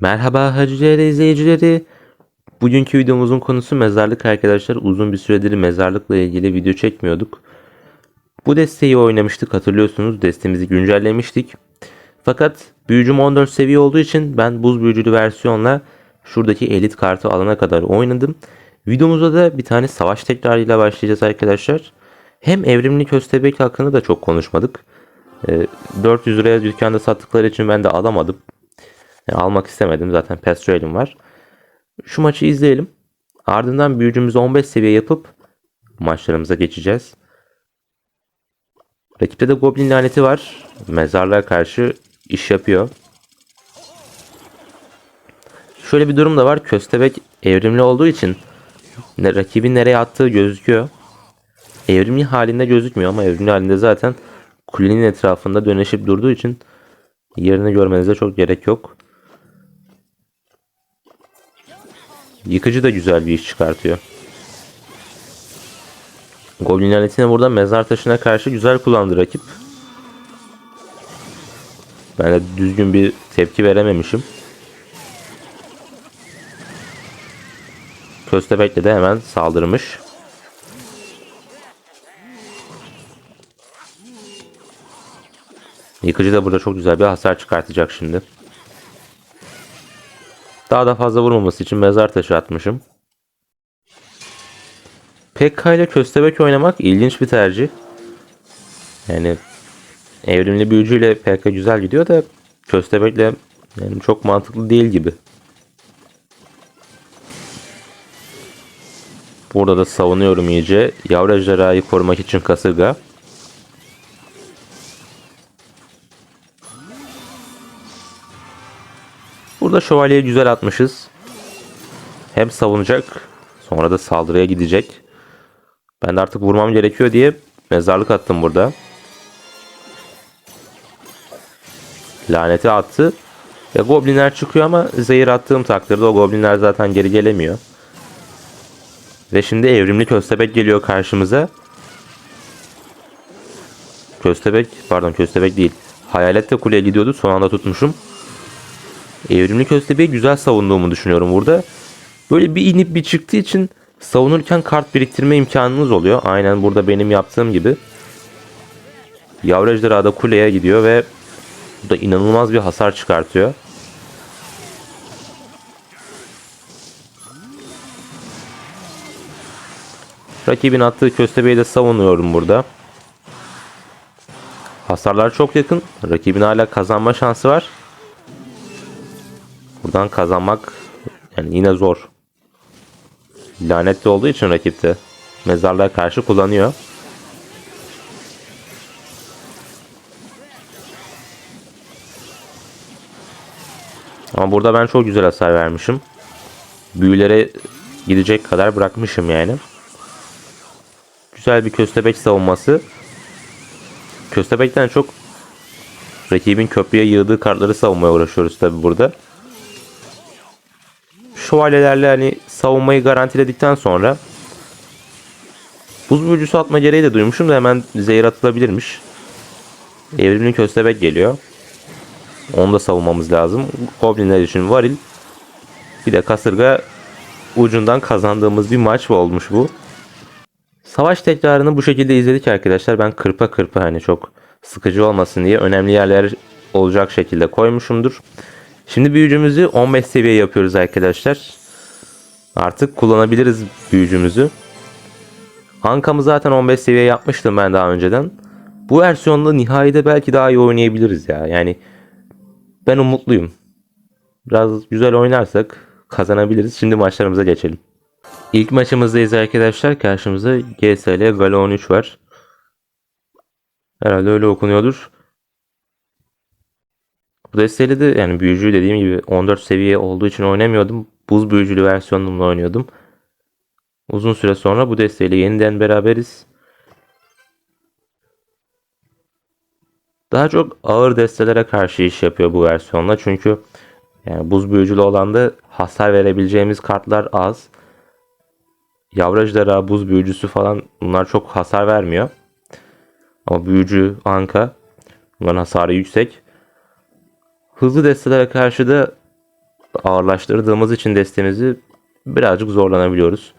Merhaba Hacıları izleyicileri. Bugünkü videomuzun konusu mezarlık arkadaşlar. Uzun bir süredir mezarlıkla ilgili video çekmiyorduk. Bu desteği oynamıştık hatırlıyorsunuz. Destemizi güncellemiştik. Fakat büyücüm 14 seviye olduğu için ben buz büyücülü versiyonla şuradaki elit kartı alana kadar oynadım. Videomuzda da bir tane savaş tekrarıyla başlayacağız arkadaşlar. Hem evrimli köstebek hakkında da çok konuşmadık. Ee, 400 liraya dükkanda sattıkları için ben de alamadım. Yani almak istemedim. Zaten Pastrel'im var. Şu maçı izleyelim. Ardından büyücümüzü 15 seviye yapıp maçlarımıza geçeceğiz. Rakipte de Goblin laneti var. Mezarlığa karşı iş yapıyor. Şöyle bir durum da var. Köstebek evrimli olduğu için ne, rakibin nereye attığı gözüküyor. Evrimli halinde gözükmüyor ama evrimli halinde zaten kulenin etrafında döneşip durduğu için yerini görmenize çok gerek yok. Yıkıcı da güzel bir iş çıkartıyor. Goblin aletini burada mezar taşına karşı güzel kullandı rakip. Ben de düzgün bir tepki verememişim. Köstebek'le de hemen saldırmış. Yıkıcı da burada çok güzel bir hasar çıkartacak şimdi. Daha da fazla vurmaması için mezar taşı atmışım. PK ile köstebek oynamak ilginç bir tercih. Yani evrimli büyücüyle PK güzel gidiyor da köstebekle yani çok mantıklı değil gibi. Burada da savunuyorum iyice. Yavru ejderhayı korumak için kasırga. Burada şövalyeyi güzel atmışız. Hem savunacak sonra da saldırıya gidecek. Ben de artık vurmam gerekiyor diye mezarlık attım burada. Laneti attı. Ve goblinler çıkıyor ama zehir attığım takdirde o goblinler zaten geri gelemiyor. Ve şimdi evrimli köstebek geliyor karşımıza. Köstebek, pardon köstebek değil. Hayalet de kuleye gidiyordu. Son anda tutmuşum. Evrimli köstebeği güzel savunduğumu düşünüyorum burada. Böyle bir inip bir çıktığı için savunurken kart biriktirme imkanınız oluyor. Aynen burada benim yaptığım gibi. Yavru ejderha da kuleye gidiyor ve bu da inanılmaz bir hasar çıkartıyor. Rakibin attığı köstebeği de savunuyorum burada. Hasarlar çok yakın. Rakibin hala kazanma şansı var. Buradan kazanmak yani yine zor. Lanetli olduğu için rakipte mezarlığa karşı kullanıyor. Ama burada ben çok güzel hasar vermişim. Büyülere gidecek kadar bırakmışım yani. Güzel bir köstebek savunması. Köstebekten çok rakibin köprüye yığdığı kartları savunmaya uğraşıyoruz tabi burada. Şövalyelerle hani savunmayı garantiledikten sonra buz büyücüsü atma gereği de duymuşum da hemen zehir atılabilirmiş. Evrimli köstebek geliyor. Onu da savunmamız lazım. Goblinler için varil. Bir de kasırga ucundan kazandığımız bir maç olmuş bu. Savaş tekrarını bu şekilde izledik arkadaşlar. Ben kırpa kırpa hani çok sıkıcı olmasın diye önemli yerler olacak şekilde koymuşumdur. Şimdi büyücümüzü 15 seviye yapıyoruz arkadaşlar. Artık kullanabiliriz büyücümüzü. Ankamı zaten 15 seviye yapmıştım ben daha önceden. Bu versiyonda nihayede belki daha iyi oynayabiliriz ya. Yani ben umutluyum. Biraz güzel oynarsak kazanabiliriz. Şimdi maçlarımıza geçelim. İlk maçımızdayız arkadaşlar. Karşımızda GSL Galo 13 var. Herhalde öyle okunuyordur. Desteğiyle de yani büyücü dediğim gibi 14 seviye olduğu için oynamıyordum. Buz büyücülü versiyonumla oynuyordum. Uzun süre sonra bu desteğiyle yeniden beraberiz. Daha çok ağır destelere karşı iş yapıyor bu versiyonla. Çünkü yani buz büyücülü olan da hasar verebileceğimiz kartlar az. Yavru ejderha, buz büyücüsü falan bunlar çok hasar vermiyor. Ama büyücü, anka bunların hasarı yüksek. Hızlı destelere karşı da ağırlaştırdığımız için destemizi birazcık zorlanabiliyoruz.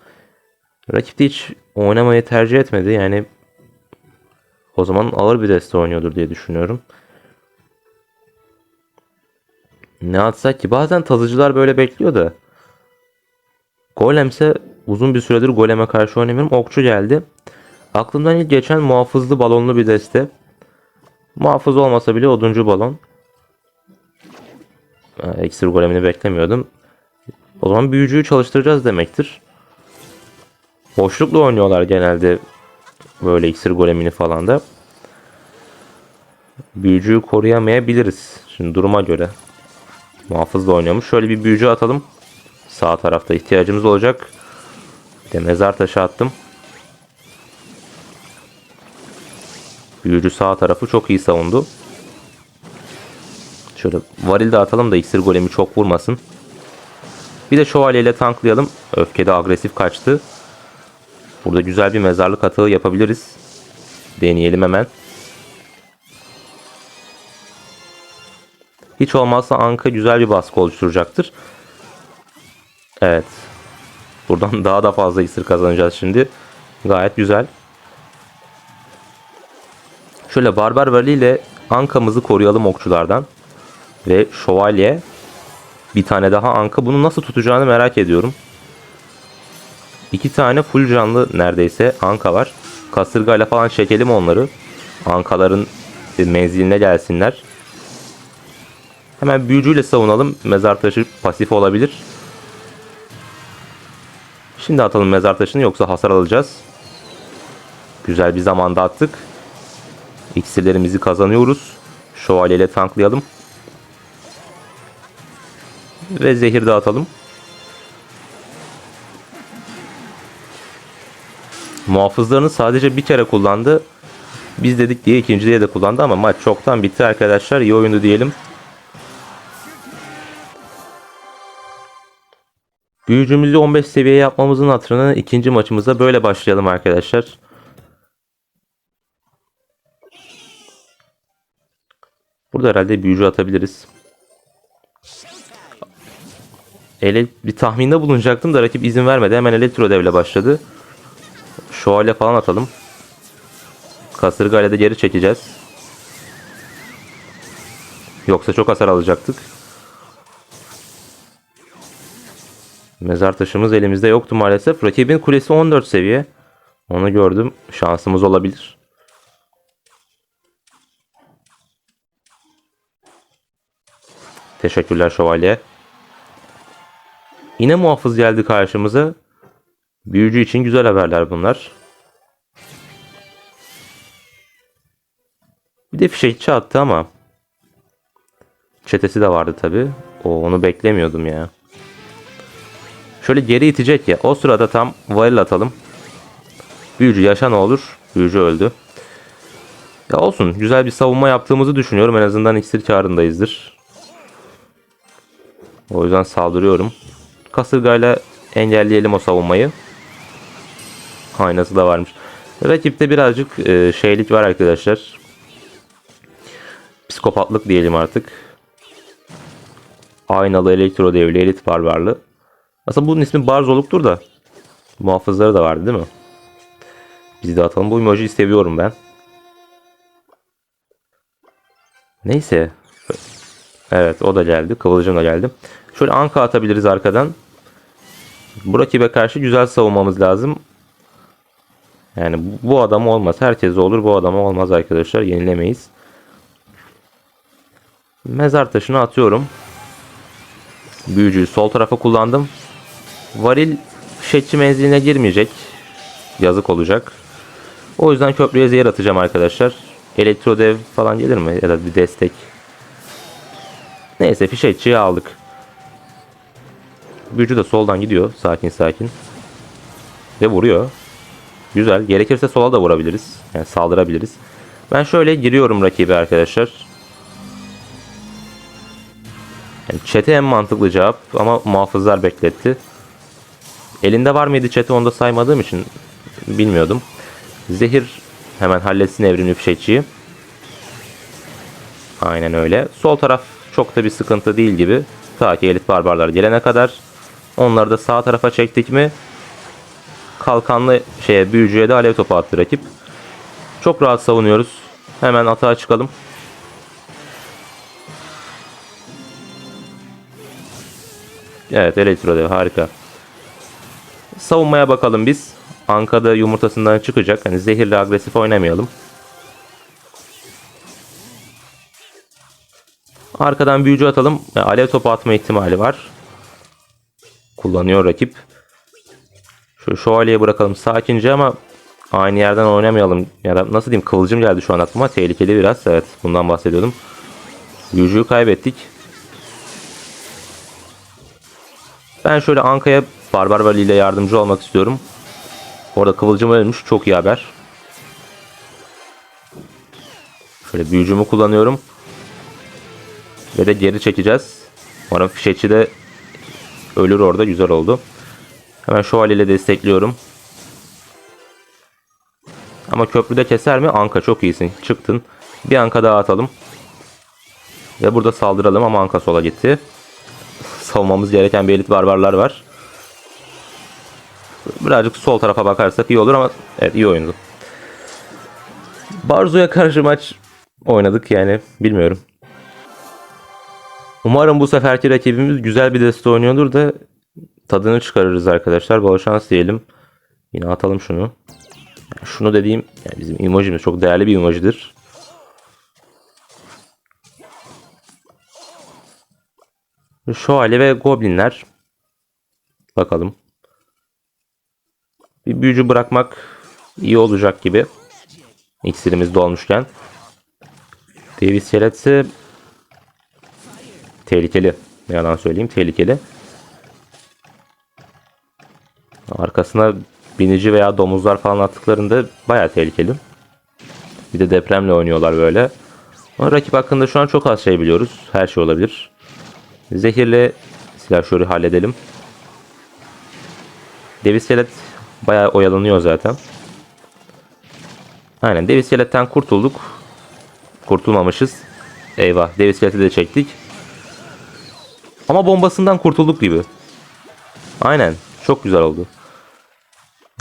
Rakip de hiç oynamayı tercih etmedi. Yani o zaman ağır bir deste oynuyordur diye düşünüyorum. Ne atsak ki? Bazen tazıcılar böyle bekliyor da. Golemse uzun bir süredir goleme karşı oynamıyorum. Okçu geldi. Aklımdan ilk geçen muhafızlı balonlu bir deste. Muhafız olmasa bile oduncu balon. Ha, Eksir golemini beklemiyordum. O zaman büyücüyü çalıştıracağız demektir. Boşlukla oynuyorlar genelde böyle iksir golemini falan da. Büyücüyü koruyamayabiliriz. Şimdi duruma göre. Muhafızla oynuyormuş. Şöyle bir büyücü atalım. Sağ tarafta ihtiyacımız olacak. Bir de mezar taşı attım. Büyücü sağ tarafı çok iyi savundu. Şöyle varil de atalım da iksir golemi çok vurmasın. Bir de şövalyeyle tanklayalım. Öfkede agresif kaçtı. Burada güzel bir mezarlık atağı yapabiliriz. Deneyelim hemen. Hiç olmazsa Anka güzel bir baskı oluşturacaktır. Evet. Buradan daha da fazla isir kazanacağız şimdi. Gayet güzel. Şöyle barbar vali ile Anka'mızı koruyalım okçulardan. Ve şövalye. Bir tane daha Anka. Bunu nasıl tutacağını merak ediyorum. İki tane full canlı neredeyse Anka var. Kasırgayla falan çekelim onları. Ankaların menziline gelsinler. Hemen büyücüyle savunalım. Mezar taşı pasif olabilir. Şimdi atalım mezar taşını yoksa hasar alacağız. Güzel bir zamanda attık. İksirlerimizi kazanıyoruz. Şövalyeyle tanklayalım. Ve zehir dağıtalım. Muhafızlarını sadece bir kere kullandı. Biz dedik diye ikinciliğe de kullandı ama maç çoktan bitti arkadaşlar. İyi oyundu diyelim. Büyücümüzü 15 seviye yapmamızın hatırına ikinci maçımıza böyle başlayalım arkadaşlar. Burada herhalde büyücü atabiliriz. Ele bir tahminde bulunacaktım da rakip izin vermedi. Hemen elektro devle başladı. Şövalye falan atalım. Kasırgayla da geri çekeceğiz. Yoksa çok hasar alacaktık. Mezar taşımız elimizde yoktu maalesef. Rakibin kulesi 14 seviye. Onu gördüm. Şansımız olabilir. Teşekkürler şövalye. Yine muhafız geldi karşımıza. Büyücü için güzel haberler bunlar. Bir de fişekçi attı ama. Çetesi de vardı tabi. O onu beklemiyordum ya. Şöyle geri itecek ya. O sırada tam varil atalım. Büyücü yaşa ne olur? Büyücü öldü. Ya olsun. Güzel bir savunma yaptığımızı düşünüyorum. En azından iksir karındayızdır. O yüzden saldırıyorum. Kasırgayla engelleyelim o savunmayı. Aynası da varmış. Rakipte birazcık e, şeylik var arkadaşlar. Psikopatlık diyelim artık. Aynalı elektro devli elit barbarlı. Aslında bunun ismi Barzoluk'tur da. Muhafızları da vardı değil mi? Biz de atalım. Bu emojiyi seviyorum ben. Neyse. Evet o da geldi. Kıvılcım da geldi. Şöyle anka atabiliriz arkadan. Bu rakibe karşı güzel savunmamız lazım. Yani bu adam olmaz. Herkese olur. Bu adam olmaz arkadaşlar. Yenilemeyiz. Mezar taşını atıyorum. Büyücüyü sol tarafa kullandım. Varil fişekçi menziline girmeyecek. Yazık olacak. O yüzden köprüye zehir atacağım arkadaşlar. Elektrodev falan gelir mi? Ya da bir destek. Neyse fişekçiyi aldık. Büyücü de soldan gidiyor. Sakin sakin. Ve vuruyor. Güzel. Gerekirse sola da vurabiliriz. Yani saldırabiliriz. Ben şöyle giriyorum rakibi arkadaşlar. Yani çete en mantıklı cevap ama muhafızlar bekletti. Elinde var mıydı çete onu da saymadığım için bilmiyordum. Zehir hemen halletsin evrimli fişekçiyi. Aynen öyle. Sol taraf çok da bir sıkıntı değil gibi. Ta ki elit barbarlar gelene kadar. Onları da sağ tarafa çektik mi kalkanlı şeye büyücüye de alev topu attı rakip. Çok rahat savunuyoruz. Hemen atağa çıkalım. Evet elektro dev harika. Savunmaya bakalım biz. Anka'da yumurtasından çıkacak. Hani zehirli agresif oynamayalım. Arkadan büyücü atalım. Alev topu atma ihtimali var. Kullanıyor rakip. Şu şövalyeye bırakalım sakince ama aynı yerden oynamayalım. Ya da nasıl diyeyim kıvılcım geldi şu an aklıma. Tehlikeli biraz. Evet bundan bahsediyordum. Büyücüyü kaybettik. Ben şöyle Anka'ya Barbar Vali ile yardımcı olmak istiyorum. Orada kıvılcım ölmüş. Çok iyi haber. Şöyle büyücümü kullanıyorum. Ve de geri çekeceğiz. Umarım fişekçi de ölür orada. Güzel oldu. Hemen şövalyeyle destekliyorum. Ama köprüde keser mi? Anka çok iyisin. Çıktın. Bir anka daha atalım. Ve burada saldıralım ama anka sola gitti. Savunmamız gereken bir elit barbarlar var. Birazcık sol tarafa bakarsak iyi olur ama evet iyi oyundu. Barzo'ya karşı maç oynadık yani bilmiyorum. Umarım bu seferki rakibimiz güzel bir deste oynuyordur da tadını çıkarırız arkadaşlar. Bol şans diyelim. Yine atalım şunu. Şunu dediğim yani bizim emojimiz çok değerli bir emojidir. Şövalye ve goblinler. Bakalım. Bir büyücü bırakmak iyi olacak gibi. İksirimiz dolmuşken. Davis Şeretsi tehlikeli. Ne yalan söyleyeyim tehlikeli. Arkasına binici veya domuzlar falan attıklarında baya tehlikeli. Bir de depremle oynuyorlar böyle. Ama rakip hakkında şu an çok az şey biliyoruz. Her şey olabilir. Zehirle silahşörü halledelim. Davis Yelet bayağı oyalanıyor zaten. Aynen Davis Yelet'ten kurtulduk. Kurtulmamışız. Eyvah Davis Yelet'i de çektik. Ama bombasından kurtulduk gibi. Aynen. Çok güzel oldu.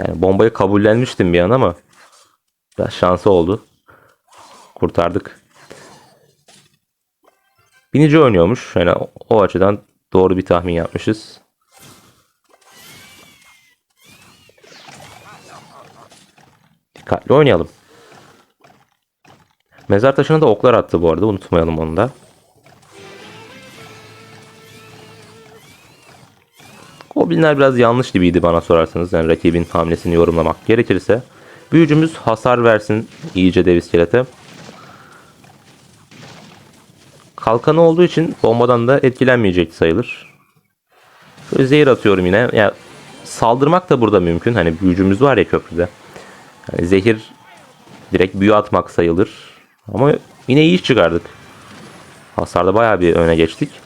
Yani bombayı kabullenmiştim bir an ama biraz şansı oldu. Kurtardık. Binici oynuyormuş. Yani o, açıdan doğru bir tahmin yapmışız. Dikkatli oynayalım. Mezar taşına da oklar attı bu arada. Unutmayalım onu da. Goblinler biraz yanlış gibiydi bana sorarsanız. Yani rakibin hamlesini yorumlamak gerekirse. Büyücümüz hasar versin iyice dev iskelete. Kalkanı olduğu için bombadan da etkilenmeyecek sayılır. Şöyle zehir atıyorum yine. Ya saldırmak da burada mümkün. Hani büyücümüz var ya köprüde. Yani zehir direkt büyü atmak sayılır. Ama yine iyi iş çıkardık. Hasarda bayağı bir öne geçtik.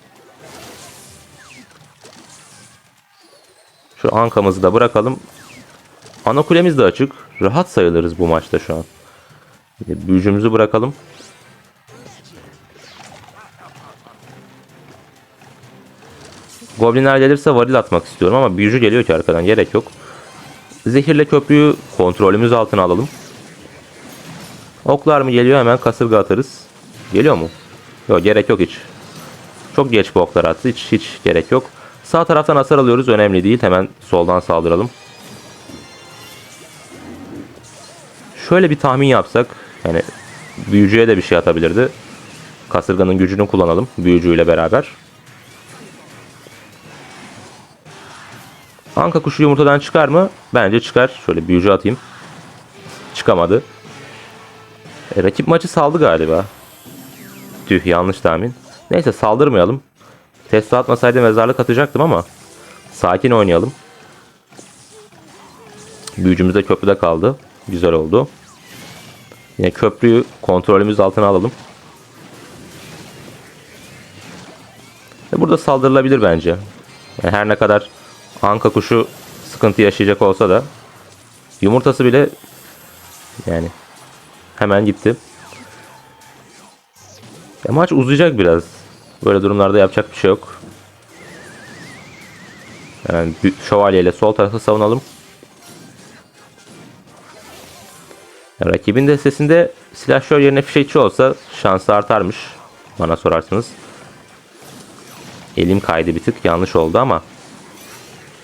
Şu ankamızı da bırakalım. Ana kulemiz de açık. Rahat sayılırız bu maçta şu an. Büyücümüzü bırakalım. Goblinler gelirse varil atmak istiyorum ama büyücü geliyor ki arkadan gerek yok. Zehirle köprüyü kontrolümüz altına alalım. Oklar mı geliyor hemen kasırga atarız. Geliyor mu? Yok gerek yok hiç. Çok geç bu oklar attı. Hiç hiç gerek yok. Sağ taraftan hasar alıyoruz. Önemli değil. Hemen soldan saldıralım. Şöyle bir tahmin yapsak. Yani büyücüye de bir şey atabilirdi. Kasırganın gücünü kullanalım. Büyücüyle beraber. Anka kuşu yumurtadan çıkar mı? Bence çıkar. Şöyle büyücü atayım. Çıkamadı. E, rakip maçı saldı galiba. Tüh yanlış tahmin. Neyse saldırmayalım. Tesla atmasaydı mezarlık atacaktım ama sakin oynayalım. Büyücümüz de köprüde kaldı. Güzel oldu. Yine köprüyü kontrolümüz altına alalım. Ve burada saldırılabilir bence. Yani her ne kadar anka kuşu sıkıntı yaşayacak olsa da yumurtası bile yani hemen gitti. Ya maç uzayacak biraz. Böyle durumlarda yapacak bir şey yok. Hemen bir şövalyeyle sol tarafı savunalım. Rakibin destesinde silahşör yerine fişekçi olsa şansı artarmış. Bana sorarsınız. Elim kaydı bir tık yanlış oldu ama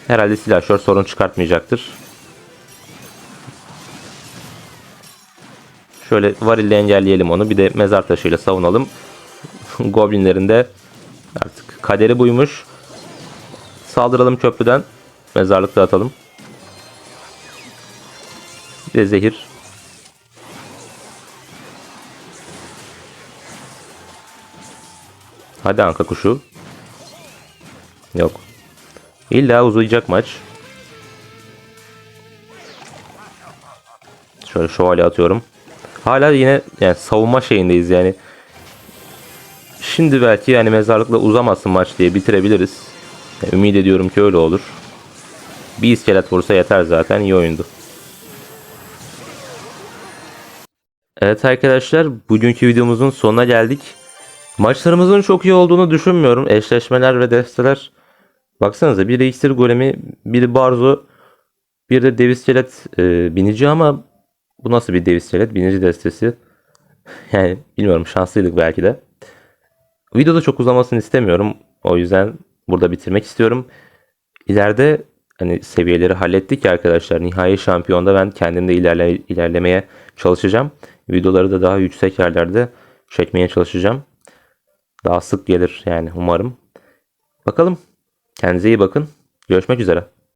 herhalde silahşör sorun çıkartmayacaktır. Şöyle varille engelleyelim onu. Bir de mezar taşıyla savunalım. Goblinlerin de artık kaderi buymuş. Saldıralım köprüden. Mezarlıkta atalım. Bir de zehir. Hadi anka kuşu. Yok. İlla uzayacak maç. Şöyle şövalye atıyorum. Hala yine yani savunma şeyindeyiz yani. Şimdi belki yani mezarlıkla uzamasın maç diye bitirebiliriz. Ümit ediyorum ki öyle olur. Bir iskelet vursa yeter zaten iyi oyundu. Evet arkadaşlar bugünkü videomuzun sonuna geldik. Maçlarımızın çok iyi olduğunu düşünmüyorum. Eşleşmeler ve desteler. Baksanıza biri iksir golemi, biri barzo, bir de dev iskelet e, binici ama bu nasıl bir dev iskelet? Binici destesi. Yani bilmiyorum şanslıydık belki de. Videoda çok uzamasını istemiyorum. O yüzden burada bitirmek istiyorum. İleride hani seviyeleri hallettik ya arkadaşlar. Nihai şampiyonda ben kendimde ilerle, ilerlemeye çalışacağım. Videoları da daha yüksek yerlerde çekmeye çalışacağım. Daha sık gelir yani umarım. Bakalım. Kendinize iyi bakın. Görüşmek üzere.